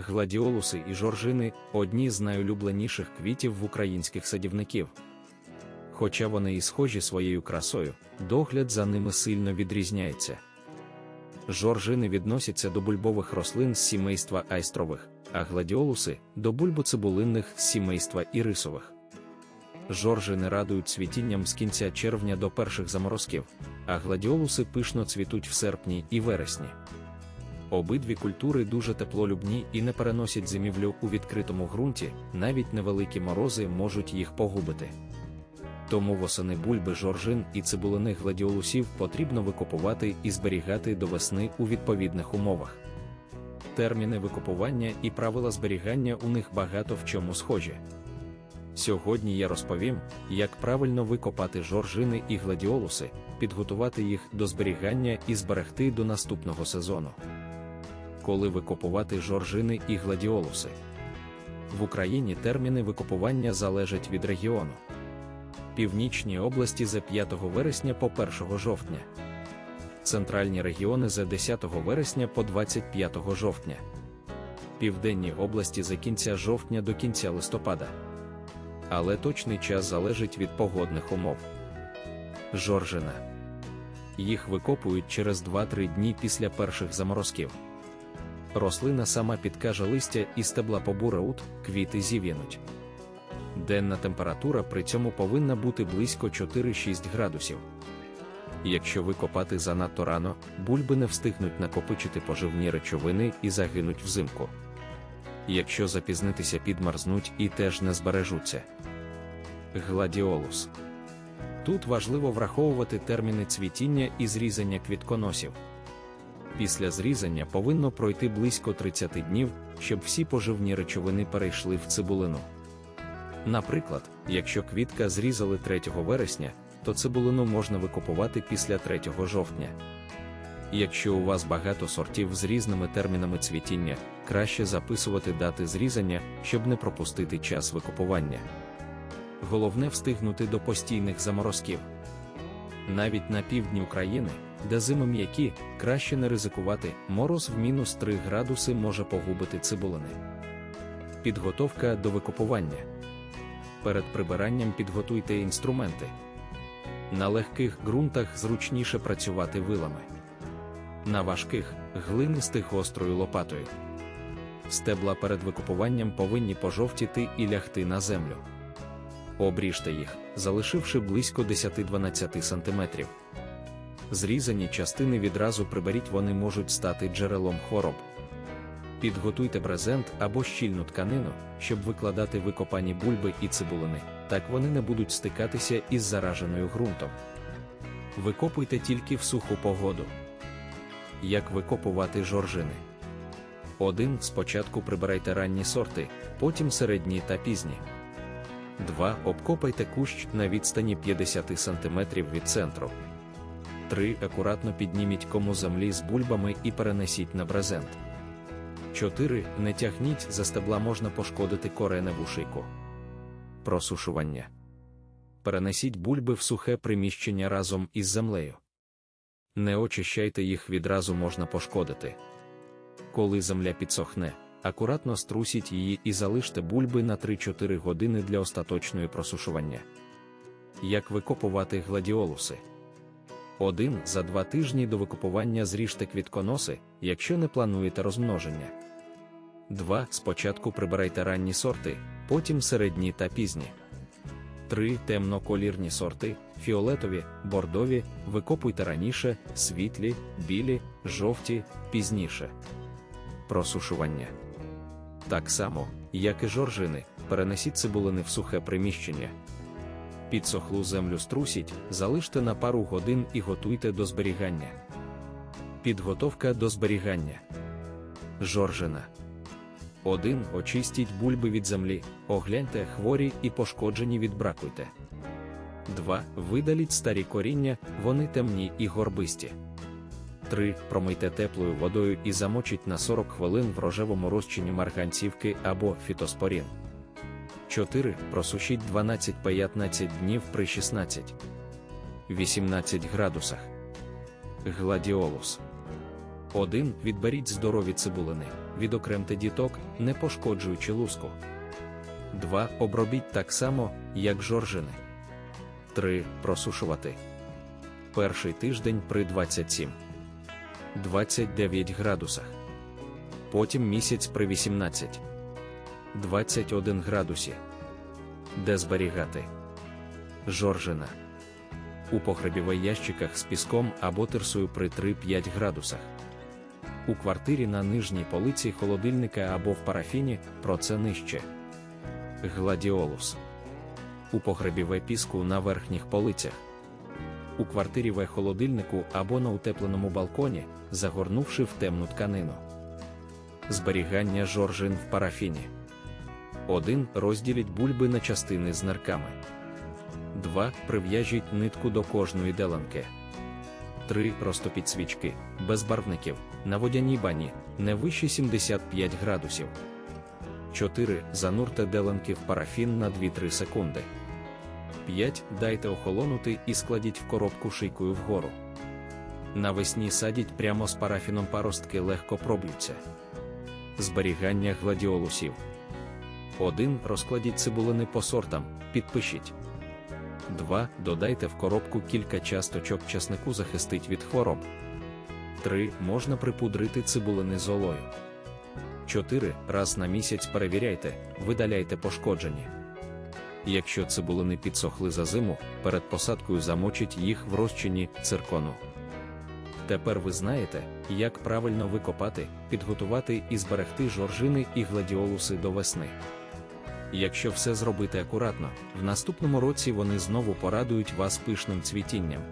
Гладіолуси і жоржини одні з найулюбленіших квітів в українських садівників. Хоча вони і схожі своєю красою, догляд за ними сильно відрізняється. Жоржини відносяться до бульбових рослин з сімейства айстрових, а гладіолуси до бульбоцибулинних з сімейства ірисових. Жоржини радують цвітінням з кінця червня до перших заморозків, а гладіолуси пишно цвітуть в серпні і вересні. Обидві культури дуже теплолюбні і не переносять зимівлю у відкритому ґрунті, навіть невеликі морози можуть їх погубити. Тому восени бульби жоржин і цибулиних гладіолусів потрібно викопувати і зберігати до весни у відповідних умовах. Терміни викопування і правила зберігання у них багато в чому схожі. Сьогодні я розповім, як правильно викопати жоржини і гладіолуси, підготувати їх до зберігання і зберегти до наступного сезону. Коли викопувати жоржини і гладіолуси. В Україні терміни викопування залежать від регіону. Північні області за 5 вересня по 1 жовтня. Центральні регіони за 10 вересня по 25 жовтня. Південні області за кінця жовтня до кінця листопада. Але точний час залежить від погодних умов. Жоржина. Їх викопують через 2-3 дні після перших заморозків. Рослина сама підкаже листя і стебла побураут, квіти зів'януть. Денна температура при цьому повинна бути близько 4-6 градусів. Якщо викопати занадто рано, бульби не встигнуть накопичити поживні речовини і загинуть взимку. Якщо запізнитися, підмарзнуть і теж не збережуться. Гладіолус. Тут важливо враховувати терміни цвітіння і зрізання квітконосів. Після зрізання повинно пройти близько 30 днів, щоб всі поживні речовини перейшли в цибулину. Наприклад, якщо квітка зрізали 3 вересня, то цибулину можна викопувати після 3 жовтня. Якщо у вас багато сортів з різними термінами цвітіння, краще записувати дати зрізання, щоб не пропустити час викопування. Головне встигнути до постійних заморозків. Навіть на півдні України, де зими м'які, краще не ризикувати, мороз в мінус 3 градуси може погубити цибулини. Підготовка до викопування. Перед прибиранням підготуйте інструменти. На легких ґрунтах зручніше працювати вилами. На важких глинистих острою лопатою. Стебла перед викопуванням повинні пожовтіти і лягти на землю. Обріжте їх, залишивши близько 10-12 см. Зрізані частини відразу приберіть, вони можуть стати джерелом хвороб. Підготуйте брезент або щільну тканину, щоб викладати викопані бульби і цибулини, так вони не будуть стикатися із зараженою ґрунтом. Викопуйте тільки в суху погоду. Як викопувати жоржини? 1. Спочатку прибирайте ранні сорти, потім середні та пізні. 2. Обкопайте кущ на відстані 50 см від центру. 3. Акуратно підніміть кому землі з бульбами і перенесіть на брезент. 4. Не тягніть за стебла можна пошкодити кореневу шийку. Просушування. Перенесіть бульби в сухе приміщення разом із землею. Не очищайте їх відразу можна пошкодити. Коли земля підсохне, акуратно струсіть її і залиште бульби на 3-4 години для остаточної просушування. Як викопувати гладіолуси? 1. За два тижні до викопування зріжте квітконоси, якщо не плануєте розмноження. 2. Спочатку прибирайте ранні сорти, потім середні та пізні. 3. Темноколірні сорти, фіолетові, бордові, викопуйте раніше, світлі, білі, жовті, пізніше. Просушування. Так само, як і жоржини, перенесіть цибулини в сухе приміщення. Підсохлу землю струсіть, залиште на пару годин і готуйте до зберігання. Підготовка до зберігання. Жоржина. 1. Очистіть бульби від землі, огляньте хворі і пошкоджені відбракуйте. 2. Видаліть старі коріння, вони темні і горбисті. 3. Промийте теплою водою і замочіть на 40 хвилин в рожевому розчині марганцівки або фітоспорін. 4. Просушіть 12-15 днів при 16. 18 градусах. Гладіолус. 1. Відберіть здорові цибулини. Відокремте діток, не пошкоджуючи луску. 2. Обробіть так само, як жоржини. 3. Просушувати. Перший тиждень при 27. 29 градусах. Потім місяць при 18. 21 градусі. Де зберігати? Жоржина. У погребівей ящиках з піском або тирсою при 3-5 градусах. У квартирі на нижній полиці холодильника або в парафіні про це нижче. Гладіолус. У погребіве піску на верхніх полицях. У квартирі в холодильнику або на утепленому балконі, загорнувши в темну тканину. Зберігання жоржин в парафіні. 1. Розділіть бульби на частини з нирками. 2. Прив'яжіть нитку до кожної деленки. 3. Розтопіть свічки, без барвників, на водяній бані, не вище 75 градусів. 4. Занурте деленки в парафін на 2-3 секунди. 5. Дайте охолонути і складіть в коробку шийкою вгору. Навесні садіть прямо з парафіном паростки легко проб'ються. Зберігання гладіолусів. 1. Розкладіть цибулини по сортам, підпишіть. 2. Додайте в коробку кілька часточок часнику захистить від хвороб. 3. Можна припудрити цибулини золою. 4. Раз на місяць перевіряйте, видаляйте пошкоджені. Якщо цибулини підсохли за зиму, перед посадкою замочить їх в розчині циркону. Тепер ви знаєте, як правильно викопати, підготувати і зберегти жоржини і гладіолуси до весни. Якщо все зробити акуратно, в наступному році вони знову порадують вас пишним цвітінням.